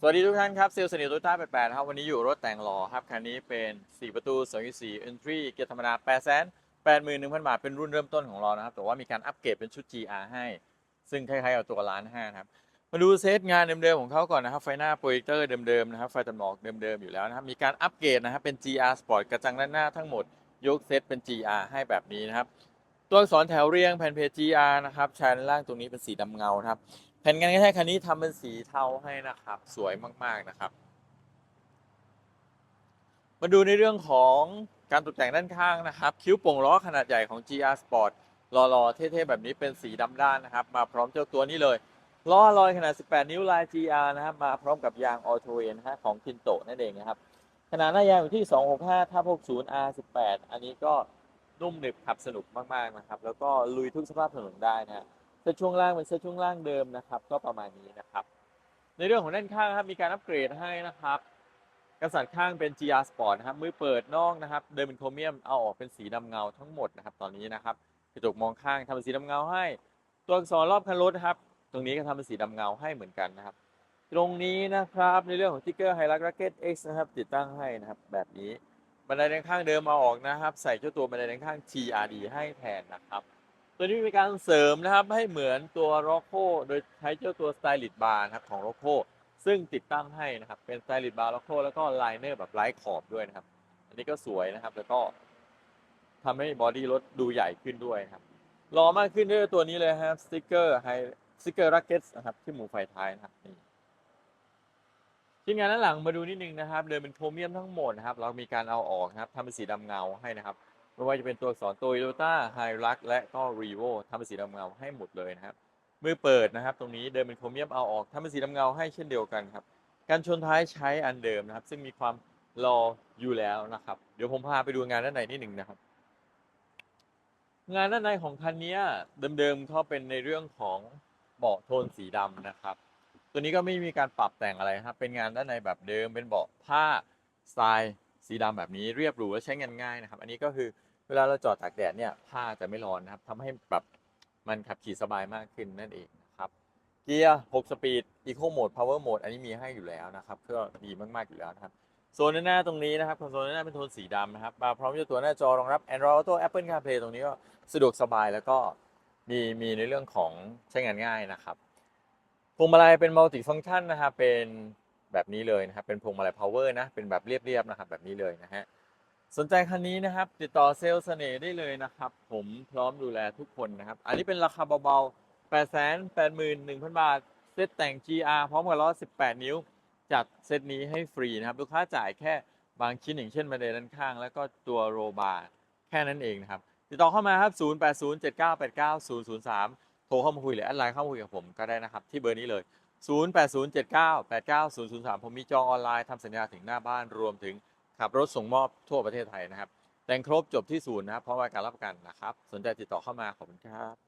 สวัสดีทุกท่านครับเซลล์สนิทโตโยต้า88ครับ วันนี้อยู่รถแต่งหล่อครับ คันนี้เป็น 4 ประตู2.4 Entry เกียร์ธรรมดา 8 8 1 0 0 0 บาท เป็นรุ่นเริ่มต้นของเรานะครับ แต่ว่ามีการอัปเกรดเป็นชุด GR ให้ ซึ่งคล้ายๆกับตัวล้านห้าครับ มาดูเซตงานเดิมๆของเขาก่อนนะครับ ไฟหน้าโปรเจคเตอร์เดิมๆนะครับ ไฟตัดหมอกเดิมๆอยู่แล้วนะครับ มีการอัปเกรดนะครับ เป็น GR Sport กระจังด้านหน้าทั้งหมด ยกเซตเป็น GR ให้แบบนี้นะครับ ตัวอักษรแถวเรียงแผ่นเพจ GR นะครับ ชายด้านล่างตรงนี้เป็นสีดำเงาครับ แผ่นกันกระแทกคันนี้ทำเป็นสีเทาให้นะครับ สวยมากๆนะครับ มาดูในเรื่องของการตกแต่งด้านข้างนะครับ คิ้วโป่งล้อขนาดใหญ่ของ GR Sport หล่อๆ เท่ๆ แบบนี้เป็นสีดำด้านนะครับ มาพร้อมเจ้าตัวนี้เลยล้อลอยขนาด 18 นิ้วลาย GR นะครับ มาพร้อมกับยางออโตเนะฮะของคินโตนั่นเองนะครับ ขนาดหน้ายางอยู่ที่ 265ทับ60 R18 อันนี้ก็นุ่มหนึบขับสนุกมากๆนะครับ แล้วก็ลุยทุกสภาพถนนได้นะฮะ เซตช่วงล่างเป็นเซตช่วงล่างเดิมนะครับ ก็ประมาณนี้นะครับ ในเรื่องของด้านข้างครับมีการอัปเกรดให้นะครับกระสัดข้างเป็น GR Sport นะครับมือเปิดน่อกนะครับ เดิมเป็นโครเมียมเอาออกเป็นสีดำเงาทั้งหมดนะครับ ตอนนี้นะครับกระจกมองข้างทำเป็นสีดำเงาให้ ตัวอักษรรอบคันรถนะครับ ตรงนี้ก็ทำเป็นสีดำเงาให้เหมือนกันนะครับ ตรงนี้นะครับในเรื่องของติ๊กเกอร์ไฮรักร็อกเก็ต X นะครับ ติดตั้งให้นะครับ แบบนี้บันไดด้านข้างเดิมเอาออกนะครับ ใส่เจ้าตัวบันไดด้านข้าง TRD ให้แทนนะครับ ตัวนี้มีการเสริมนะครับให้เหมือนตัว r o c c o โดยใช้เจ้าตัว Stylist Bar นะครับของ r o c c o ซึ่งติดตั้งให้นะครับเป็น Stylist Bar r o c c o แล้วก็ Liner แบบไร้ขอบด้วยนะครับ อันนี้ก็สวยนะครับแล้วก็ทำให้บอดี้รถดูใหญ่ขึ้นด้วยครับหล่อมากขึ้นด้วยตัวนี้เลยครับสติกเกอร์ไฮสติกเกอร์รักเก็ตนะครับที่หมูไฟท้ายนะครับนี่ชิ้นงานด้านหลังมาดูนิดนึงนะครับเดิมเป็นโครเมียมทั้งหมดนะครับ เรามีการเอาออกนะครับทำเป็นสีดำเงาให้นะครับ ไม่ว่าจะเป็นตัวอักษรโตโยต้าไฮรักและก็รีโวทำเป็นสีดำเงาให้หมดเลยนะครับมือเปิดนะครับ ตรงนี้เดิมเป็นโครเมียมเอาออกทำเป็นสีดำเงาให้เช่นเดียวกันครับการชนท้ายใช้อันเดิมนะครับ ซึ่งมีความรออยู่แล้วนะครับ เดี๋ยวผมพาไปดูงานด้านในนิดหนึ่งนะครับ งานด้านในของคันนี้เดิมๆเขาเป็นในเรื่องของเบาะโทนสีดำนะครับ ตัวนี้ก็ไม่มีการปรับแต่งอะไรครับ เป็นงานด้านในแบบเดิม เป็นเบาะผ้าสไตล์สีดำแบบนี้เรียบหรูและใช้งานง่ายนะครับ อันนี้ก็คือ เวลาเราจอดตากแดดเนี่ยผ้าจะไม่ร้อนนะครับทำให้แบบมันขับขี่สบายมากขึ้นนั่นเองนะครับเกียร์ 6 สปีด Eco Mode Power Mode อันนี้มีให้อยู่แล้วนะครับก็ดีมากๆอยู่แล้วนะครับโซนหน้าตรงนี้นะครับคอนโซลหน้าเป็นโทนสีดำนะครับมาพร้อมกับตัวหน้าจอรองรับ Android Auto Apple CarPlay ตรงนี้ก็สะดวกสบายแล้วก็มีมีในเรื่องของใช้งานง่ายนะครับพวงมาลัยเป็นมัลติฟัง c t ชันนะครับเป็นแบบนี้เลยนะครับเป็นพวงมาลัย power นะเป็นแบบเรียบๆนะครับแบบนี้เลยนะฮะ สนใจคันนี้นะครับ ติดต่อเซลล์เสน่ห์ได้เลยนะครับ ผมพร้อมดูแลทุกคนนะครับ อันนี้เป็นราคาเบาๆ 8 8 1 0 0 0 บาท เซตแต่ง GR พร้อมกับล้อ 18 นิ้ว จัดเซตนี้ให้ฟรีนะครับ ลูกค้าจ่ายแค่บางชิ้นอย่างเช่นบันไดด้านข้าง แล้วก็ตัวโรบาร์แค่นั้นเองนะครับ ติดต่อเข้ามาครับ 0807989003 โทรเข้ามาคุยหรือแอดไลน์เข้ามาคุยกับผมก็ได้นะครับ ที่เบอร์นี้เลย 0807989003 ผมมีจองออนไลน์ทำสัญญาถึงหน้าบ้านรวมถึง ขับรถส่งมอบทั่วประเทศไทยนะครับแต่งครบจบที่ศูนย์นะครับเพราะว่าการรับประกันนะครับ สนใจติดต่อเข้ามาขอบคุณครับ